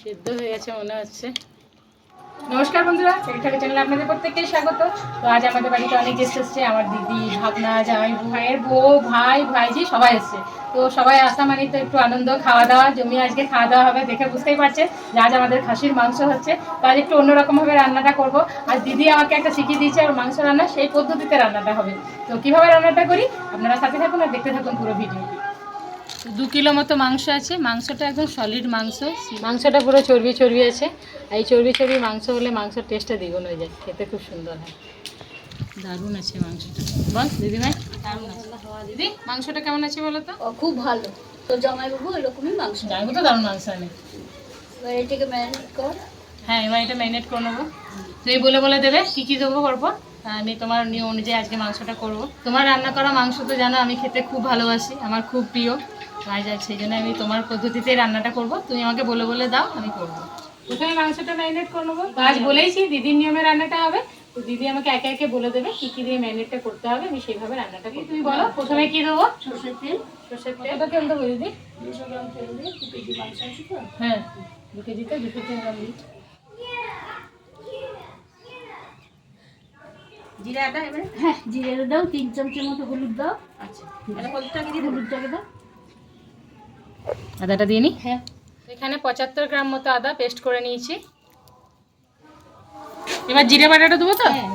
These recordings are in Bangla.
সিদ্ধ হয়ে গেছে মনে হচ্ছে। নমস্কার বন্ধুরা টেলিটাকে চ্যানেলে আপনাদের প্রত্যেককে স্বাগত। তো আজ আমাদের বাড়িতে অনেক গেস্ট এসছে, আমার দিদি, ভাবনা, জামাই ভাইয়ের বউ, ভাই, ভাইজি, সবাই এসছে। তো সবাই আসা মানে তো একটু আনন্দ খাওয়া দাওয়া জমি আজকে খাওয়া দাওয়া হবে দেখে বুঝতেই পারছে যে আজ আমাদের খাসির মাংস হচ্ছে। তো আজ একটু অন্যরকমভাবে রান্নাটা করব। আর দিদি আমাকে একটা শিখিয়ে দিয়েছে আর মাংস রান্না সেই পদ্ধতিতে রান্নাটা হবে। তো কীভাবে রান্নাটা করি? আপনারা সাথে থাকুন আর দেখতে থাকুন পুরো ভিডিওটি দু কিলো মতো মাংস আছে। মাংসটা একদম সলিড মাংস। মাংসটা পুরো চর্বি চর্বি আছে। আর এই চর্বি চর্বি মাংস হলে মাংসের টেস্টটা দ্বিগুণ হয়ে যায়। খেতে খুব সুন্দর হয়। দারুণ আছে মাংসটা। বল দিদিভাই। দিদি মাংসটা কেমন আছে বলো তো? ও খুব ভালো। তো জামাইবাবু এরকমই মাংস। জানব তো দারুণ মাংস আনে। এবার এটাকে ম্যারিনেট কর। হ্যাঁ এবার এটা ম্যারিনেট করে নেব। তুই বলে বলে দেবে কী কী দেবো করব আমি তোমার নিয়ম অনুযায়ী আজকে মাংসটা করব। তোমার রান্না করা মাংস তো জানো আমি খেতে খুব ভালোবাসি। আমার খুব প্রিয়। আজ আজ সেই জন্য আমি তোমার পদ্ধতিতেই রান্নাটা করব। তুমি আমাকে বলে বলে দাও আমি করব। প্রথমে মাংসটা ম্যারিনেট করে নেব। আজ বলেইছি দিদির নিয়মে রান্নাটা হবে। তো দিদি আমাকে একে একে বলে দেবে কী কী দিয়ে ম্যারিনেটটা করতে হবে আমি সেইভাবে রান্নাটা করি তুমি বলো প্রথমে কী দেবো? সর্ষের তেল। সর্ষের তেল। কত তেল দেবো? দিদি দুশো গ্রাম তেল দিয়ে দু কেজি মাংস আছে তো? হ্যাঁ। দু কেজিতে দুশো তিন গ্রাম দিই জিরাটা এবারে? হ্যাঁ জিরে দাও তিন চামচের মতো হলুদ দাও। আচ্ছা। হলুদটাকে দিয়ে হলুদটাকে দাও। আদাটা দিয়ে নিই হ্যাঁ। এখানে পঁচাত্তর গ্রাম মতো আদা পেস্ট করে নিয়েছি। এবার জিরে বাটাটা দেবো তো? হ্যাঁ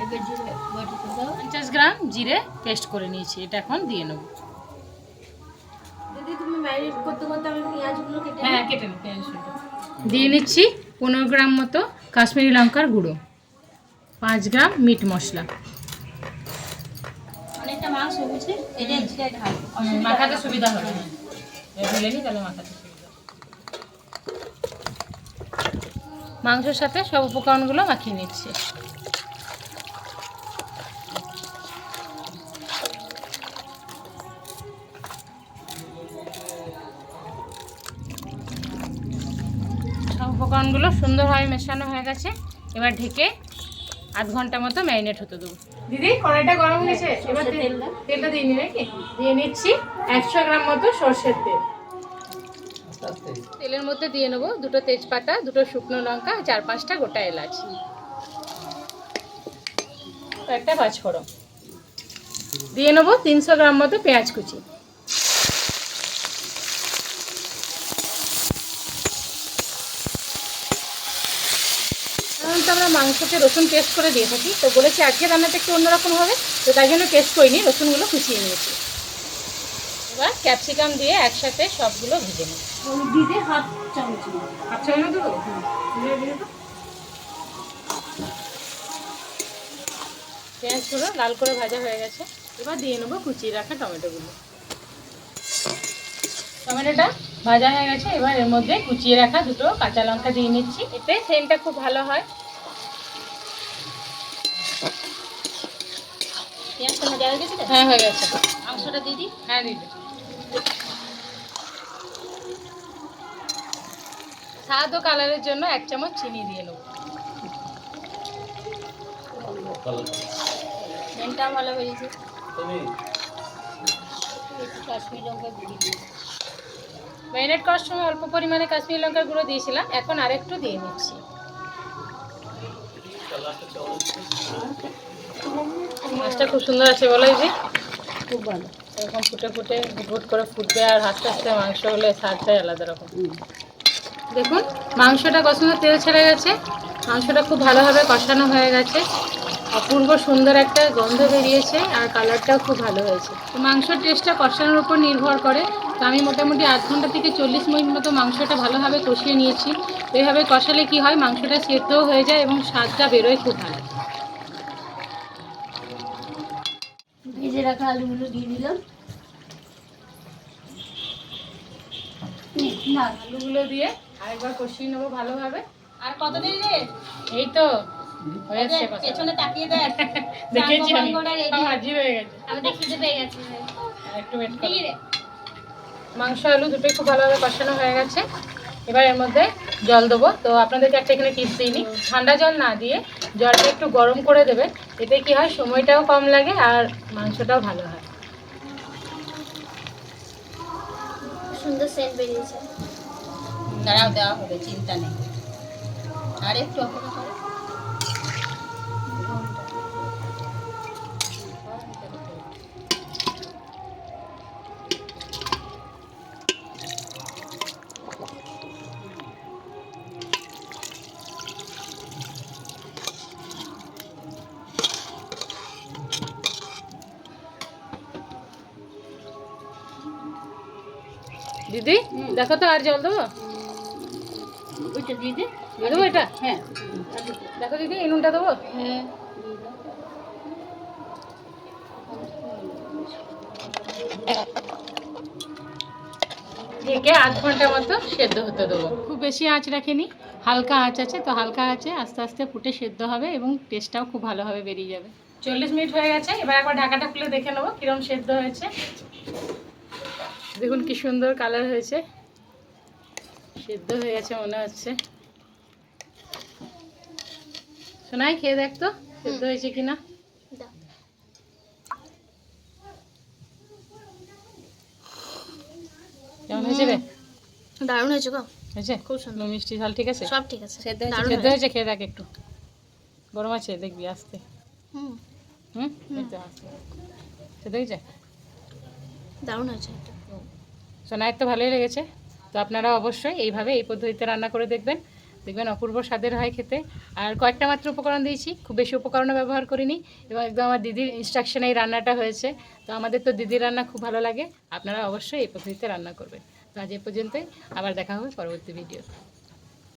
পঞ্চাশ গ্রাম জিরে পেস্ট করে নিয়েছি এটা এখন দিয়ে নেব। হ্যাঁ। দিয়ে নিচ্ছি পনেরো গ্রাম মতো কাশ্মীরি লঙ্কার গুঁড়ো পাঁচ গ্রাম মিট মশলা। অনেকটা মাংস ঢাল মাখাতে সুবিধা হবে। মাংসের সাথে সব উপকরণগুলো মাখিয়ে নিচ্ছি। সব উপকরণগুলো সুন্দরভাবে মেশানো হয়ে গেছে। এবার ঢেকে আধ ঘণ্টা মতো ম্যারিনেট হতে দেবো। দিদি কড়াইটা গরম হয়েছে? এবার তেল দাও। তেলটা দিয়ে নি নাকি? দিয়ে নিচ্ছি একশো গ্রাম মতো সর্ষের তেল। তেলের মধ্যে দিয়ে নেব দুটো তেজপাতা দুটো শুকনো লঙ্কা চার পাঁচটা গোটা এলাচ। একটা পাঁচফোড়ন। দিয়ে নেব তিনশো গ্রাম মতো পেঁয়াজ কুচি। সাধারণত আমরা মাংসতে রসুন পেস্ট করে দিয়ে থাকি। তো বলেছি আজকে রান্নাটা একটু অন্যরকম হবে। তো তাই জন্য পেস্ট করিনি রসুনগুলো কুচিয়ে নিয়েছি। এবার ক্যাপসিকাম দিয়ে একসাথে সবগুলো ভেজে নিই দিতে হাফ চামচ দেবো? দিয়ে পেঁয়াজগুলো লাল করে ভাজা হয়ে গেছে। এবার দিয়ে নেব কুচিয়ে রাখা টমেটোগুলো। টমেটোটা ভাজা হয়ে গেছে। এবার এর মধ্যে কুচিয়ে রাখা দুটো কাঁচা লঙ্কা দিয়ে নিচ্ছি। এতে সেন্টটা খুব ভালো হয়। পেঁয়াজটা হয়ে গেছে হ্যাঁ হয়ে গেছে। মাংসটা হ্যাঁ দিদি স্বাদ ও কালারের জন্য এক চামচ চিনি দিয়ে নেব। সেন্টটা ভালো হয়েছে। একটু কাশ্মীর লঙ্কা দিয়ে ম্যারিনেট করার সময় অল্প পরিমাণে কাশ্মীরি লঙ্কার গুঁড়ো দিয়েছিলাম এখন আরেকটু দিয়ে নিচ্ছি মাছটা খুব সুন্দর আছে বলো যে। খুব ভালো। এরকম ফুটে ফুটে গুট করে ফুটবে আর আস্তে আস্তে মাংস হলে স্বাদটাই আলাদা রকম। দেখুন, মাংসটা কষানো তেল ছেড়ে গেছে। মাংসটা খুব ভালোভাবে কষানো হয়ে গেছে। অপূর্ব সুন্দর একটা গন্ধ বেরিয়েছে আর কালারটাও খুব ভালো হয়েছে। তো মাংসর টেস্টটা কষানোর উপর নির্ভর করে। তো আমি মোটামুটি আধ ঘণ্টা থেকে চল্লিশ মিনিট মতো মাংসটা ভালোভাবে কষিয়ে নিয়েছি। এইভাবে কষালে কি হয়? মাংসটা সেদ্ধও হয়ে যায় এবং স্বাদটা বেরোয় খুব ভালো। রাখা আলুগুলো দিয়ে দিলাম। না আলুগুলো দিয়ে আরেকবার কষিয়ে নেব ভালোভাবে। আর কত দেরি রে? এই তো পেছনে তাকিয়ে দেখ। দেখেছি আমি। চাঙ্গো বাঙ্গোটা ready। আমার হাজি হয়ে গেছে। আমাদের খিদে পেয়ে গেছে একটু ওয়েট করো। মাংস আলু দুটোই খুব ভালোভাবে কষানো হয়ে গেছে। এবার এর মধ্যে জল দেবো। তো আপনাদেরকে একটা এখানে টিপস দিইনি ঠান্ডা জল না দিয়ে জলটা একটু গরম করে দেবেন এতে কি হয় সময়টাও কম লাগে আর মাংসটাও ভালো হয়। সুন্দর সেন্ট বেরিয়েছে। দাঁড়াও দেওয়া হবে চিন্তা নেই। আর একটু দিদি দেখো তো আর জল দেবো? ওইটা দেবো এটা? হ্যাঁ। দেখো দিদি এই নুনটা দেবো? হ্যাঁ। ঢেকে আধ ঘণ্টা মতো সেদ্ধ হতে দেবো। খুব বেশি আঁচ রাখিনি হালকা আঁচ আছে তো হালকা আঁচে আস্তে আস্তে ফুটে সেদ্ধ হবে এবং টেস্টটাও খুব ভালোভাবে বেরিয়ে যাবে। চল্লিশ মিনিট হয়ে গেছে এবার একবার ঢাকাটা খুলে দেখে নেব কিরম সেদ্ধ হয়েছে। দেখুন কি সুন্দর কালার হয়েছে। সেদ্ধ হয়ে গেছে মনে হচ্ছে। শোনাই খেয়ে দেখ তো সেদ্ধ হয়েছে কিনা? কেমন হয়েছে রে? দারুণ হয়েছে গো। হয়েছে? খুব সুন্দর। মিষ্টি ঝাল ঠিক আছে? সব ঠিক আছে। সেদ্ধ হয়েছে। খেয়ে দেখ একটু। গরম আছে দেখবি আসতে। হুম। হুম? আসতে। সেদ্ধ হয়েছে? দারুণ হয়েছে। সোনায়ের তো ভালোই লেগেছে। তো আপনারা অবশ্যই এইভাবে এই পদ্ধতিতে রান্না করে দেখবেন। দেখবেন অপূর্ব স্বাদের হয় খেতে। আর কয়েকটা মাত্র উপকরণ দিয়েছি, খুব বেশি উপকরণও ব্যবহার করিনি। এবং একদম আমার দিদির ইনস্ট্রাকশনে এই রান্নাটা হয়েছে। তো আমাদের তো দিদির রান্না খুব ভালো লাগে। আপনারা অবশ্যই এই পদ্ধতিতে রান্না করবেন। তো আজ এ পর্যন্তই। আবার দেখা হবে পরবর্তী ভিডিও